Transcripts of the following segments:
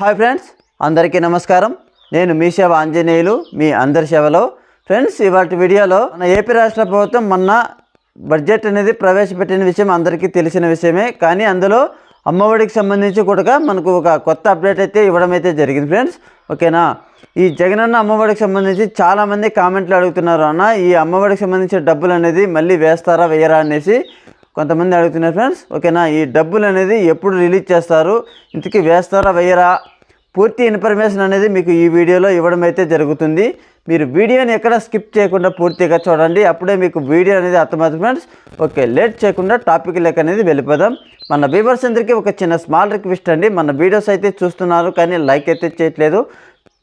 Hi friends అందరికీ నమస్కారం. నేను మీ సేవ ఆంజనేయులు మీ అందరి సేవలో. ఫ్రెండ్స్ ఇవాటి వీడియోలో మన ఏపీ రాష్ట్ర ప్రభుత్వం మొన్న బడ్జెట్ అనేది ప్రవేశపెట్టిన విషయం అందరికీ తెలిసిన విషయమే. కానీ అందులో అమ్మఒడికి సంబంధించి కూడా మనకు ఒక కొత్త అప్డేట్ అయితే ఇవ్వడం అయితే జరిగింది ఫ్రెండ్స్. ఓకేనా? ఈ జగనన్న అమ్మఒడికి సంబంధించి చాలామంది కామెంట్లు అడుగుతున్నారు అన్న. ఈ అమ్మఒడికి సంబంధించిన డబ్బులు అనేది మళ్ళీ వేస్తారా వేయరా అనేసి కొంతమంది అడుగుతున్నారు ఫ్రెండ్స్. ఓకేనా? ఈ డబ్బులు అనేది ఎప్పుడు రిలీజ్ చేస్తారు? ఇంతకీ వేస్తారా వేయరా? పూర్తి ఇన్ఫర్మేషన్ అనేది మీకు ఈ వీడియోలో ఇవ్వడం అయితే జరుగుతుంది. మీరు వీడియోని ఎక్కడ స్కిప్ చేయకుండా పూర్తిగా చూడండి అప్పుడే మీకు వీడియో అనేది అర్థమవుతుంది ఫ్రెండ్స్ ఓకే లేట్ చేయకుండా టాపిక్ లెక్క అనేది వెళ్ళిపోదాం. మన వ్యూవర్స్ అందరికీ ఒక చిన్న స్మాల్ రిక్వెస్ట్ అండి. మన వీడియోస్ అయితే చూస్తున్నారు కానీ లైక్ అయితే చేయట్లేదు.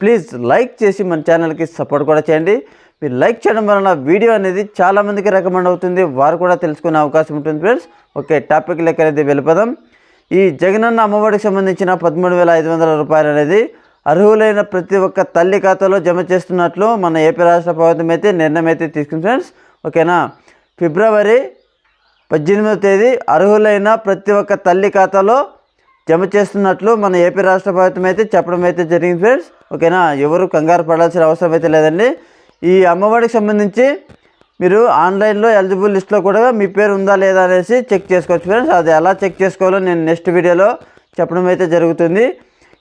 ప్లీజ్ లైక్ చేసి మన ఛానల్కి సపోర్ట్ కూడా చేయండి. మీరు లైక్ చేయడం వలన వీడియో అనేది చాలామందికి రికమెండ్ అవుతుంది. వారు కూడా తెలుసుకునే అవకాశం ఉంటుంది ఫ్రెండ్స్ ఓకే టాపిక్ లెక్క అనేది వెళ్ళిపోదాం. ఈ జగనన్న అమ్మఒడికి సంబంధించిన పదమూడు వేల ఐదు వందల రూపాయలు అనేది అర్హులైన ప్రతి ఒక్క తల్లి ఖాతాలో జమ చేస్తున్నట్లు మన ఏపీ రాష్ట్ర ప్రభుత్వం అయితే నిర్ణయం అయితే తీసుకుంది ఫ్రెండ్స్. ఓకేనా? ఫిబ్రవరి పద్దెనిమిదవ తేదీ అర్హులైన ప్రతి ఒక్క తల్లి ఖాతాలో జమ చేస్తున్నట్లు మన ఏపీ రాష్ట్ర ప్రభుత్వం అయితే చెప్పడం అయితే జరిగింది ఫ్రెండ్స్. ఓకేనా? ఎవరు కంగారు పడాల్సిన అవసరం అయితే లేదండి. ఈ అమ్మఒడికి సంబంధించి మీరు ఆన్లైన్లో ఎలిజిబుల్ లిస్ట్లో కూడా మీ పేరు ఉందా లేదా అనేసి చెక్ చేసుకోవచ్చు ఫ్రెండ్స్. అది ఎలా చెక్ చేసుకోవాలో నేను నెక్స్ట్ వీడియోలో చెప్పడం అయితే జరుగుతుంది.